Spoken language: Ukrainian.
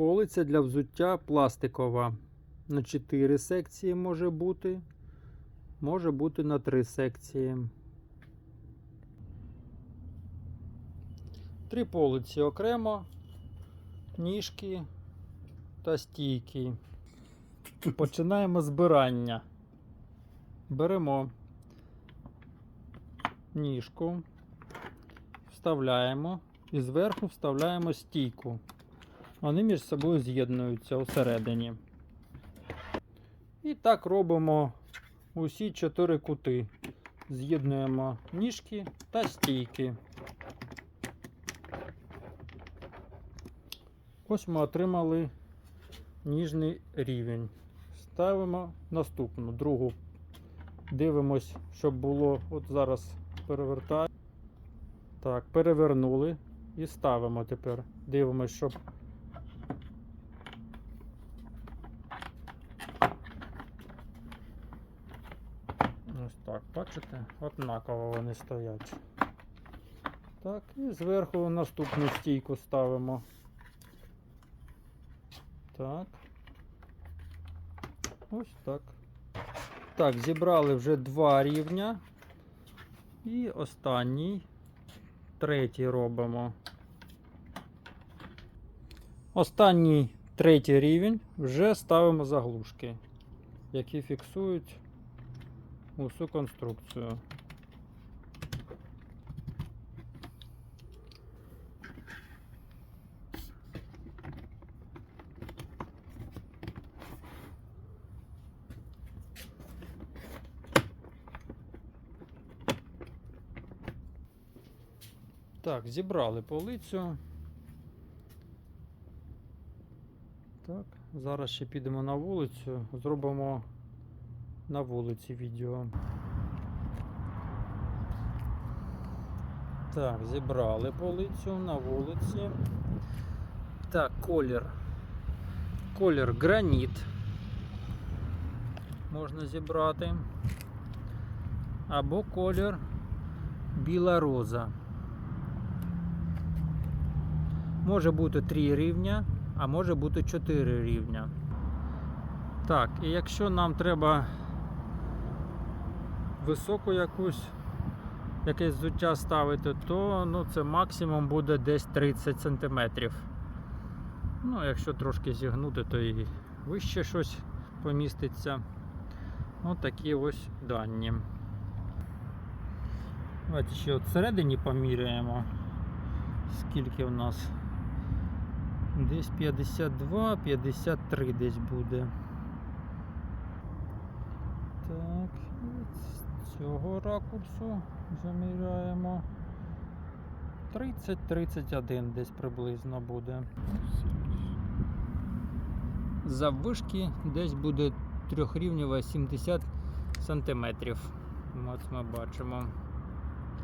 Полиця для взуття пластикова. На 4 секції може бути. Може бути на 3 секції. Три полиці окремо, ніжки та стійки. Починаємо збирання. Беремо ніжку, вставляємо і зверху вставляємо стійку. Вони між собою з'єднуються усередині. І так робимо усі чотири кути. З'єднуємо ніжки та стійки. Ось ми отримали ніжний рівень. Ставимо наступну, другу. Дивимось, щоб було. От зараз перевертаю. Так, перевернули і ставимо тепер. Дивимось, щоб. Ось так, бачите? Однаково вони стоять. Так, і зверху наступну стійку ставимо. Так. Ось так. Так, зібрали вже два рівня. І останній, третій робимо. Останній третій рівень вже ставимо заглушки, які фіксують усю конструкцію. Так, зібрали полицю. Так, зараз ще підемо на вулицю, зробимо на вулиці відео. Так, зібрали полицю на вулиці. Так, колір. Колір граніт. Можна зібрати. Або колір біла роза. Може бути 3 рівня, а може бути 4 рівня. Так, і якщо нам треба високу якусь якесь взуття ставити, то ну, це максимум буде десь 30 см. Ну, якщо трошки зігнути, то і вище щось поміститься. Ось такі ось дані. Давайте ще от всередині поміряємо, скільки в нас. Десь 52-53 десь буде. Так, цього ракурсу заміряємо. 30-31 десь приблизно буде. Заввишки десь буде трьохрівнєва 70 сантиметрів. Ось ми бачимо.